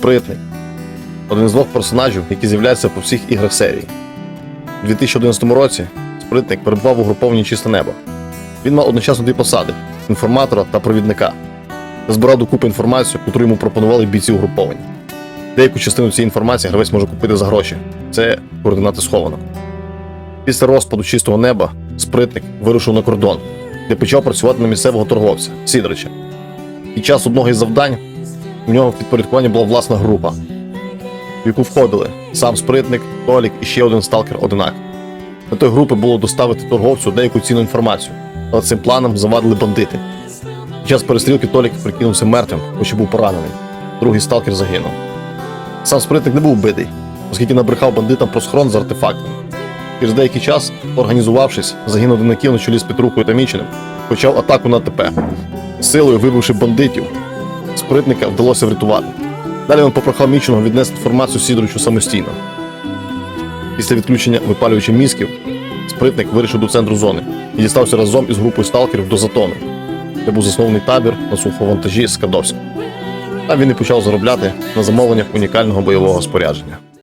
Спритний. Один з двох персонажів, які з'являються по всіх іграх серії. У 2011 році спритник перебував у групованні чисте небо. Він мав одночасно дві посади інформатора та провідника. Та збирав докупи інформацію, яку йому пропонували бійці угруповання. Деяку частину цієї інформації гравець може купити за гроші. Це координати схованок. Після розпаду чистого неба спритник вирушив на кордон, де почав працювати на місцевого торговця Сідрича. Під час одного із завдань у нього в підпорядкуванні була власна група, в яку входили сам спритник, Толік і ще один сталкер одинак. Метою групи було доставити торговцю деяку цінну інформацію, але цим планом завадили бандити. Під час перестрілки Толік прикинувся мертвим, хоч і був поранений. Другий сталкер загинув. Сам спритник не був битий, оскільки набрехав бандитам про схрон з артефактами. Через деякий час, організувавшись, загін одинаків на чолі з Петрукою та Міченим, почав атаку на ТП. Силою вибивши бандитів, спритника вдалося врятувати. Далі він попрохав Міченого віднести інформацію Сідоричу самостійно. Після відключення випалювачів мізків, спритник вирішив до центру зони і дістався разом із групою сталкерів до Затону, де був заснований табір на суховантажі Скадовськ. Там він і почав заробляти на замовленнях унікального бойового спорядження.